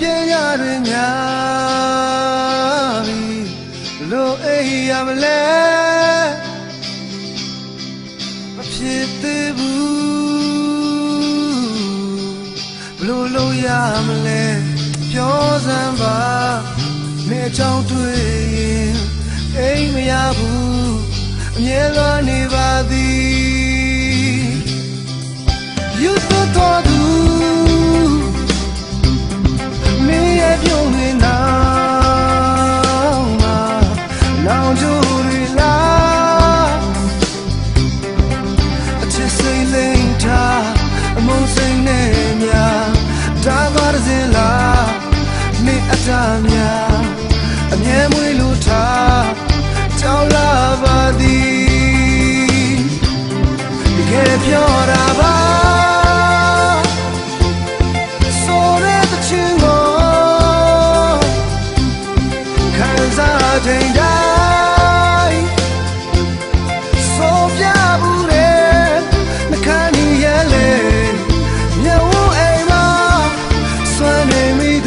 ပြရတွင်များပြီလို့အိပ်ရမလဲ လို့လို့ရမလဲပြောစမ်းပါမင်းအကြောင်းတွေ့ရင်အိမ်မရဘူးအမြဲလွန်နေပါသည် You so told များအမြဲမွေးလို့ထားကြောက်လာပါသည်တကယ်ပြောတာပါဆိုရတဲ့ချင်းကိုခံစားချိန်တိုင်းဆိုပြဘူးတဲ့မခံရလေမြေဝအိမ်မှာဆွမ်းနေမိ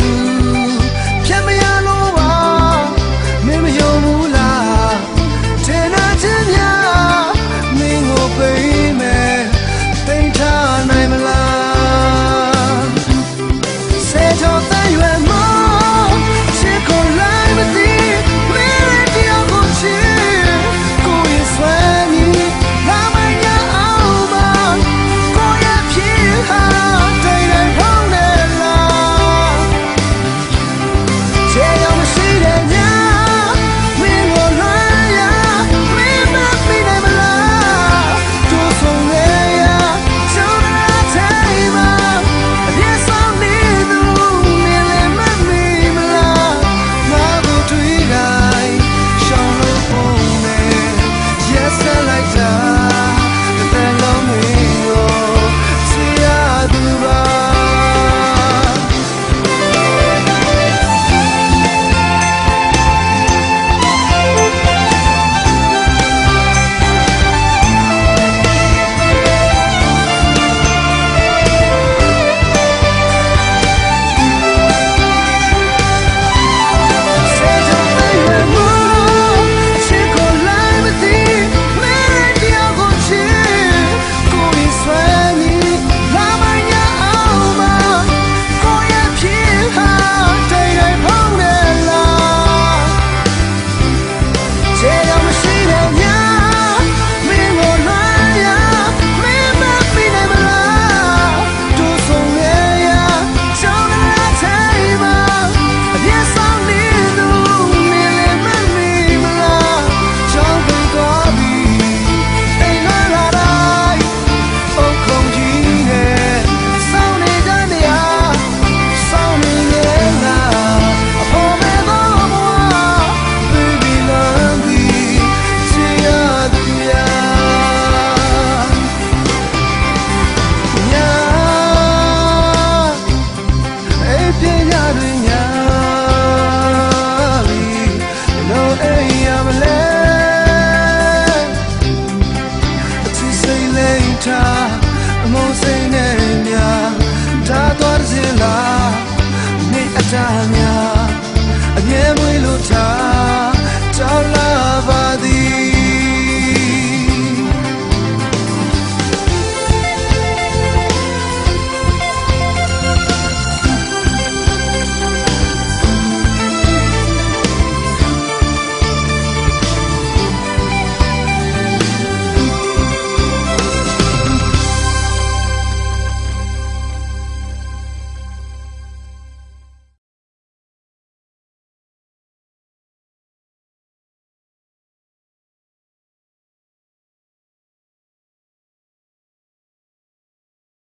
တာတော်စင်လားနေအတားများအမြဲမွေးလို့ထား